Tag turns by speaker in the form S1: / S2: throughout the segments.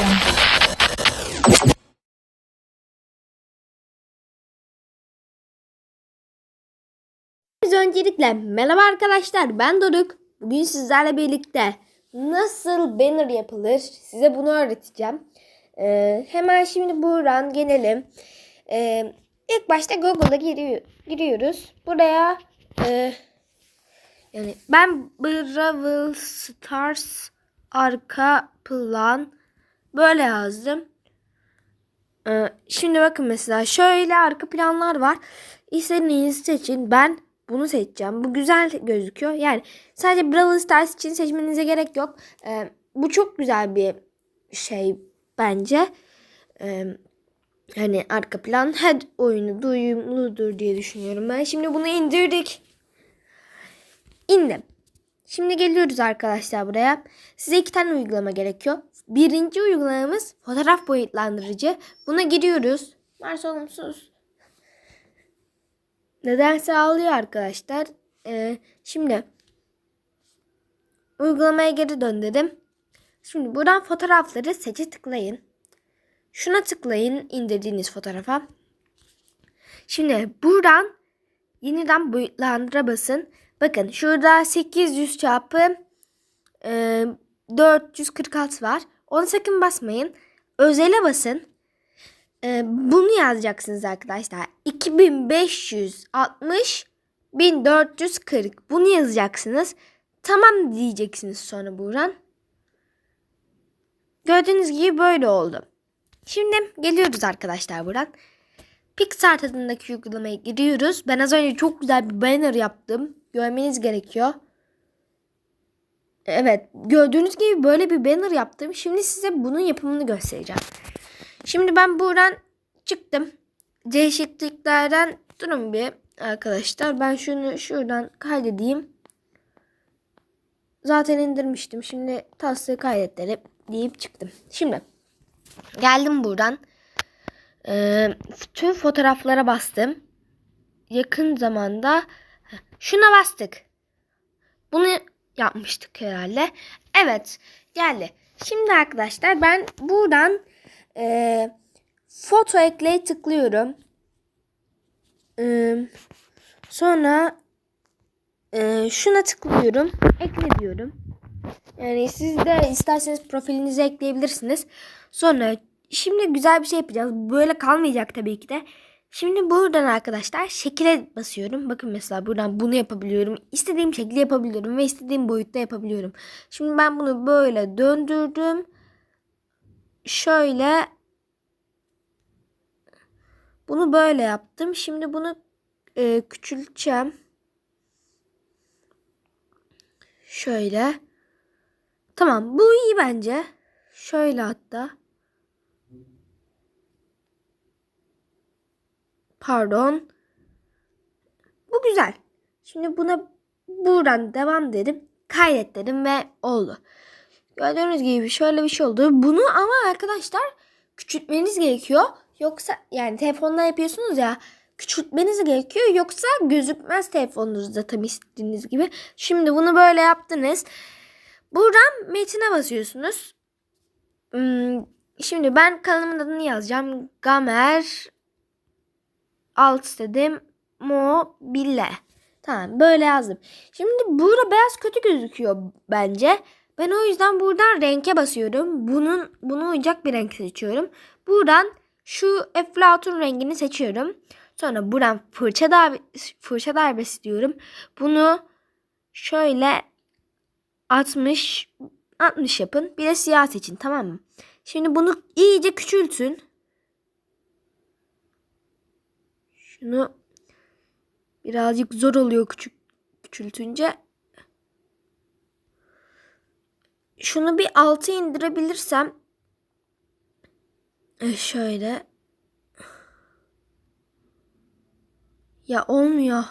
S1: yapacağım.
S2: Biz öncelikle merhaba arkadaşlar ben Doruk. Bugün sizlerle birlikte nasıl banner yapılır size bunu öğreteceğim. Ee, hemen şimdi buradan gelelim. Ee, ilk başta Google'a giriyor, giriyoruz. Buraya e, yani ben Brawl Stars arka plan böyle yazdım. Ee, şimdi bakın mesela şöyle arka planlar var. İstediğinizi seçin. Ben bunu seçeceğim. Bu güzel gözüküyor. Yani sadece Brawl Stars için seçmenize gerek yok. Ee, bu çok güzel bir şey bence. Ee, hani arka plan her oyunu duyumludur diye düşünüyorum ben. Şimdi bunu indirdik. İndim. Şimdi geliyoruz arkadaşlar buraya. Size iki tane uygulama gerekiyor. Birinci uygulamamız fotoğraf boyutlandırıcı. Buna giriyoruz. Mars olumsuz. Nedense ağlıyor arkadaşlar. Ee, şimdi uygulamaya geri dön. Şimdi buradan fotoğrafları seçe tıklayın. Şuna tıklayın indirdiğiniz fotoğrafa. Şimdi buradan yeniden boyutlandıra basın. Bakın şurada 800 çarpı e, 446 var. Ona sakın basmayın. Özele basın. E, bunu yazacaksınız arkadaşlar. 2560 1440. Bunu yazacaksınız. Tamam diyeceksiniz sonra buradan. Gördüğünüz gibi böyle oldu. Şimdi geliyoruz arkadaşlar buradan. Pixar tadındaki uygulamaya giriyoruz. Ben az önce çok güzel bir banner yaptım. Görmeniz gerekiyor. Evet gördüğünüz gibi böyle bir banner yaptım. Şimdi size bunun yapımını göstereceğim. Şimdi ben buradan çıktım. Değişikliklerden durun bir arkadaşlar. Ben şunu şuradan kaydedeyim. Zaten indirmiştim. Şimdi taslağı kaydedelim deyip çıktım. Şimdi geldim buradan. Ee, tüm fotoğraflara bastım. Yakın zamanda şuna bastık. Bunu yapmıştık herhalde. Evet geldi. Şimdi arkadaşlar ben buradan e, foto ekleye tıklıyorum. E, sonra e, şuna tıklıyorum. Ekle diyorum. Yani siz de isterseniz profilinize ekleyebilirsiniz. Sonra şimdi güzel bir şey yapacağız. Böyle kalmayacak tabii ki de. Şimdi buradan arkadaşlar şekile basıyorum. Bakın mesela buradan bunu yapabiliyorum. İstediğim şekilde yapabiliyorum ve istediğim boyutta yapabiliyorum. Şimdi ben bunu böyle döndürdüm. Şöyle bunu böyle yaptım. Şimdi bunu e, küçülteceğim. Şöyle. Tamam bu iyi bence. Şöyle hatta. Pardon. Bu güzel. Şimdi buna buradan devam dedim. Kaydet dedim ve oldu. Gördüğünüz gibi şöyle bir şey oldu. Bunu ama arkadaşlar küçültmeniz gerekiyor. Yoksa yani telefonla yapıyorsunuz ya küçültmeniz gerekiyor. Yoksa gözükmez telefonunuzda tabii istediğiniz gibi. Şimdi bunu böyle yaptınız. Buradan metine basıyorsunuz. Hmm, Şimdi ben kanalımın adını yazacağım. Gamer alt dedim. Mobile. Tamam böyle yazdım. Şimdi burada beyaz kötü gözüküyor bence. Ben o yüzden buradan renke basıyorum. Bunun bunu uyacak bir renk seçiyorum. Buradan şu eflatun rengini seçiyorum. Sonra buradan fırça darbe, fırça darbesi diyorum. Bunu şöyle 60 60 yapın. Bir de siyah seçin tamam mı? Şimdi bunu iyice küçültün. Şunu birazcık zor oluyor küçük küçültünce. Şunu bir altı indirebilirsem e, şöyle ya olmuyor.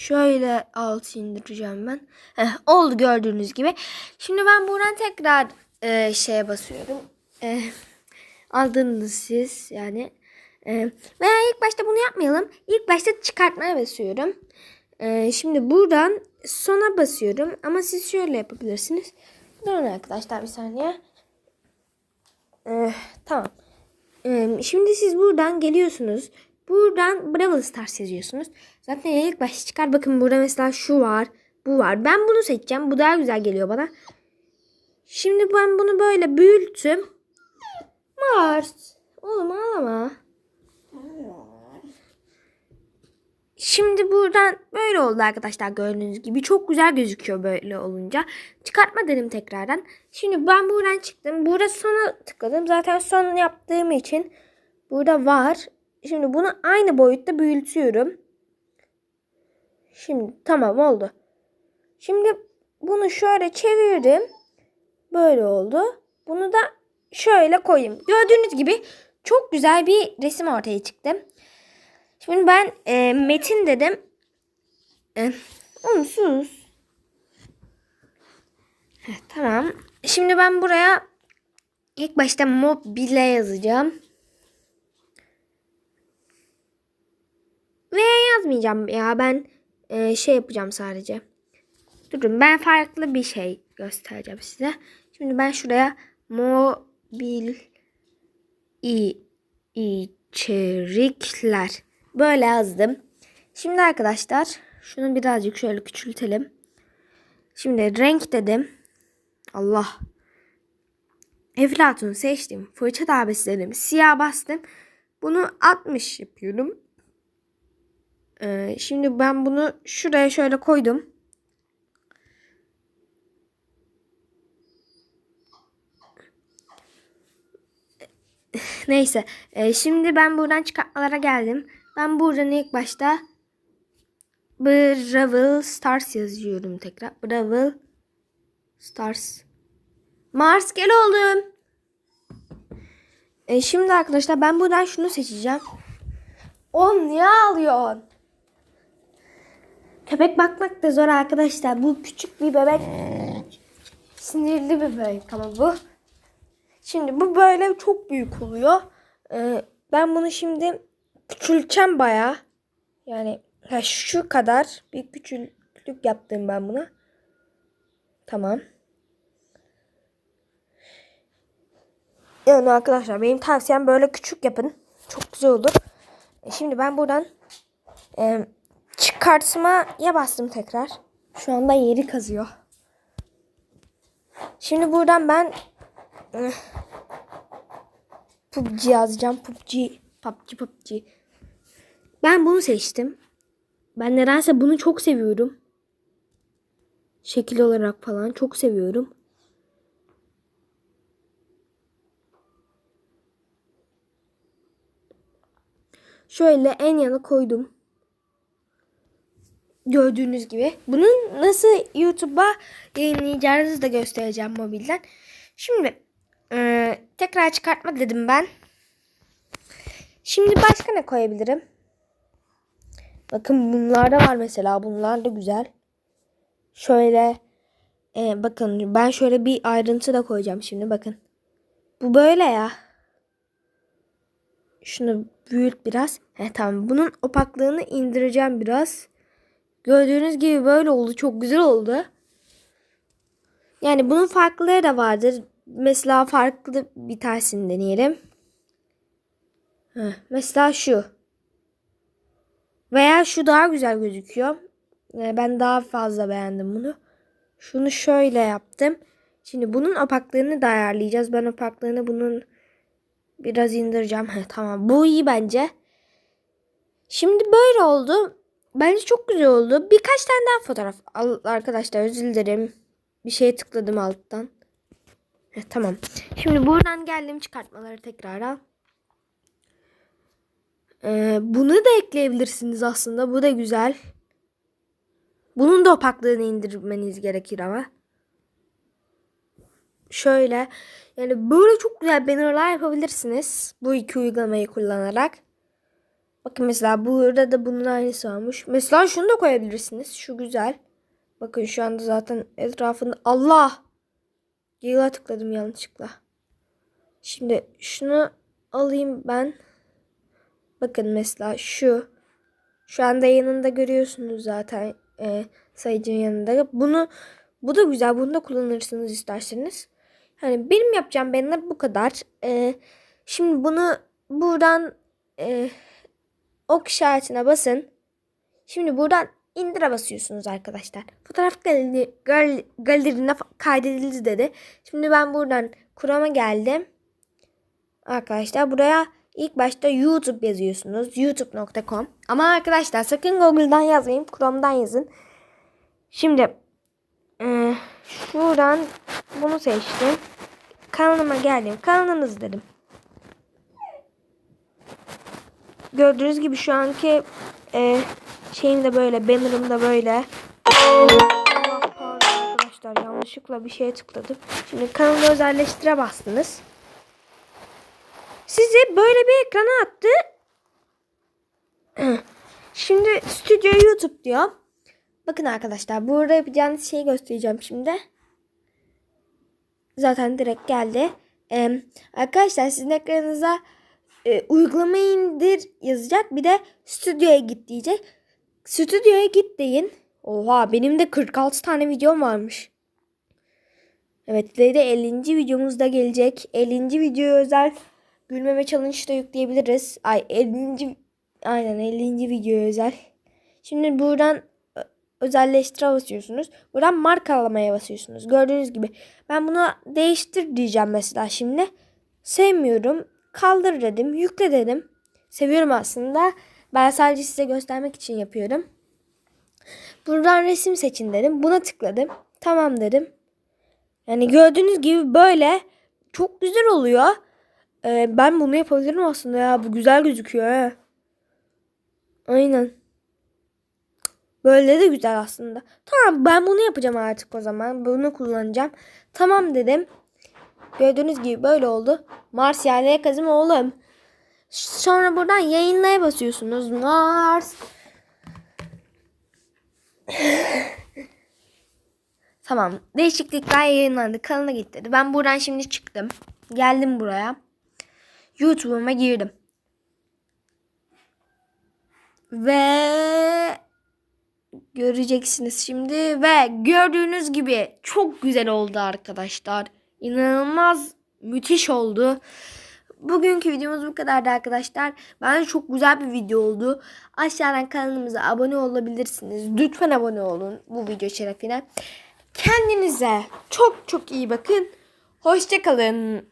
S2: Şöyle alt indireceğim ben. Heh, oldu gördüğünüz gibi. Şimdi ben buradan tekrar e, şeye basıyorum. E, aldınız siz yani. Ee, veya ilk başta bunu yapmayalım. İlk başta çıkartmaya basıyorum. Ee, şimdi buradan sona basıyorum. Ama siz şöyle yapabilirsiniz. Durun arkadaşlar bir saniye. Ee, tamam. Ee, şimdi siz buradan geliyorsunuz. Buradan Brawl Stars yazıyorsunuz. Zaten ilk başta çıkar. Bakın burada mesela şu var. Bu var. Ben bunu seçeceğim. Bu daha güzel geliyor bana. Şimdi ben bunu böyle büyüttüm. Mars. Oğlum ağlama. Şimdi buradan böyle oldu arkadaşlar gördüğünüz gibi. Çok güzel gözüküyor böyle olunca. Çıkartma dedim tekrardan. Şimdi ben buradan çıktım. Burada sona tıkladım. Zaten son yaptığım için burada var. Şimdi bunu aynı boyutta büyütüyorum. Şimdi tamam oldu. Şimdi bunu şöyle çevirdim. Böyle oldu. Bunu da şöyle koyayım. Gördüğünüz gibi çok güzel bir resim ortaya çıktı. Şimdi ben e, Metin dedim. E, oğlum sus. Heh, tamam. Şimdi ben buraya ilk başta mobile yazacağım. Veya yazmayacağım ya ben e, şey yapacağım sadece. Durun ben farklı bir şey göstereceğim size. Şimdi ben şuraya mobil i içerikler böyle yazdım. Şimdi arkadaşlar şunu birazcık şöyle küçültelim. Şimdi renk dedim. Allah. Eflatun seçtim. Fırça darbesi dedim. Siyah bastım. Bunu 60 yapıyorum. Ee, şimdi ben bunu şuraya şöyle koydum. Neyse. Ee, şimdi ben buradan çıkartmalara geldim. Ben buradan ilk başta Brawl Stars yazıyorum tekrar. Brawl Stars. Mars gel oğlum. Ee, şimdi arkadaşlar ben buradan şunu seçeceğim. On niye alıyorsun? Köpek bakmak da zor arkadaşlar. Bu küçük bir bebek. Sinirli bir bebek ama bu. Şimdi bu böyle çok büyük oluyor. Ee, ben bunu şimdi küçülteceğim baya. Yani ha, şu kadar bir küçüklük yaptım ben buna. Tamam. Yani arkadaşlar benim tavsiyem böyle küçük yapın. Çok güzel olur. E, şimdi ben buradan e, çıkartmaya bastım tekrar. Şu anda yeri kazıyor. Şimdi buradan ben e, PUBG yazacağım. PUBG. PUBG PUBG. Ben bunu seçtim. Ben nedense bunu çok seviyorum. Şekil olarak falan çok seviyorum. Şöyle en yana koydum. Gördüğünüz gibi. Bunun nasıl YouTube'a yayınlayacağınızı da göstereceğim mobilden. Şimdi ee, tekrar çıkartma dedim ben. Şimdi başka ne koyabilirim? Bakın bunlar da var mesela. Bunlar da güzel. Şöyle e, bakın ben şöyle bir ayrıntı da koyacağım şimdi bakın. Bu böyle ya. Şunu büyüt biraz. He tamam. Bunun opaklığını indireceğim biraz. Gördüğünüz gibi böyle oldu. Çok güzel oldu. Yani bunun farklıları da vardır. Mesela farklı bir tanesini deneyelim. Heh, mesela şu. Veya şu daha güzel gözüküyor. Ee, ben daha fazla beğendim bunu. Şunu şöyle yaptım. Şimdi bunun opaklığını da ayarlayacağız. Ben opaklığını bunun biraz indireceğim. Heh, tamam bu iyi bence. Şimdi böyle oldu. Bence çok güzel oldu. Birkaç tane daha fotoğraf al arkadaşlar özür dilerim. Bir şeye tıkladım alttan. Heh, tamam. Şimdi buradan geldim çıkartmaları tekrar al. Ee, bunu da ekleyebilirsiniz aslında. Bu da güzel. Bunun da opaklığını indirmeniz gerekir ama. Şöyle. Yani böyle çok güzel bannerlar yapabilirsiniz. Bu iki uygulamayı kullanarak. Bakın mesela burada da bunun aynısı varmış. Mesela şunu da koyabilirsiniz. Şu güzel. Bakın şu anda zaten etrafında Allah Yıla tıkladım yanlışlıkla. Şimdi şunu alayım ben. Bakın mesela şu. Şu anda yanında görüyorsunuz zaten e, sayıcının yanında. Bunu bu da güzel. Bunu da kullanırsınız isterseniz. Hani benim yapacağım banner bu kadar. E, şimdi bunu buradan e, ok işaretine basın. Şimdi buradan indire basıyorsunuz arkadaşlar. Fotoğraf galeri, gal- galerine kaydedildi dedi. Şimdi ben buradan Chrome'a geldim. Arkadaşlar buraya ilk başta YouTube yazıyorsunuz. youtube.com Ama arkadaşlar sakın Google'dan yazmayın. Chrome'dan yazın. Şimdi e, şuradan bunu seçtim. Kanalıma geldim. Kanalınız dedim. Gördüğünüz gibi şu anki e, şeyim de böyle, banner'ım da böyle. Arkadaşlar yanlışlıkla bir şeye tıkladım. Şimdi kanalı özelleştire bastınız. Sizi böyle bir ekrana attı. Şimdi Stüdyo YouTube diyor. Bakın arkadaşlar burada yapacağınız şeyi göstereceğim şimdi. Zaten direkt geldi. Ee, arkadaşlar sizin ekranınıza e, uygulamayı indir yazacak. Bir de stüdyoya git diyecek. Stüdyoya git deyin. Oha benim de 46 tane videom varmış. Evet ileride 50. videomuz da gelecek. 50. videoya özel gülmeme challenge da yükleyebiliriz. Ay 50. Aynen 50. videoya özel. Şimdi buradan özelleştire basıyorsunuz. Buradan markalamaya basıyorsunuz. Gördüğünüz gibi. Ben bunu değiştir diyeceğim mesela şimdi. Sevmiyorum. Kaldır dedim. Yükle dedim. Seviyorum aslında. Ben sadece size göstermek için yapıyorum. Buradan resim seçin dedim. Buna tıkladım. Tamam dedim. Yani gördüğünüz gibi böyle çok güzel oluyor. Ee, ben bunu yapabilirim aslında ya. Bu güzel gözüküyor he. Aynen. Böyle de güzel aslında. Tamam ben bunu yapacağım artık o zaman. Bunu kullanacağım. Tamam dedim. Gördüğünüz gibi böyle oldu. Mars yerlere kazım oğlum. Sonra buradan yayınlaya basıyorsunuz. Mars. tamam. Değişiklikler yayınlandı. Kanala git. Ben buradan şimdi çıktım. Geldim buraya. YouTube'uma girdim. Ve göreceksiniz şimdi ve gördüğünüz gibi çok güzel oldu arkadaşlar. İnanılmaz müthiş oldu. Bugünkü videomuz bu kadardı arkadaşlar. Bence çok güzel bir video oldu. Aşağıdan kanalımıza abone olabilirsiniz. Lütfen abone olun bu video şerefine. Kendinize çok çok iyi bakın. Hoşçakalın.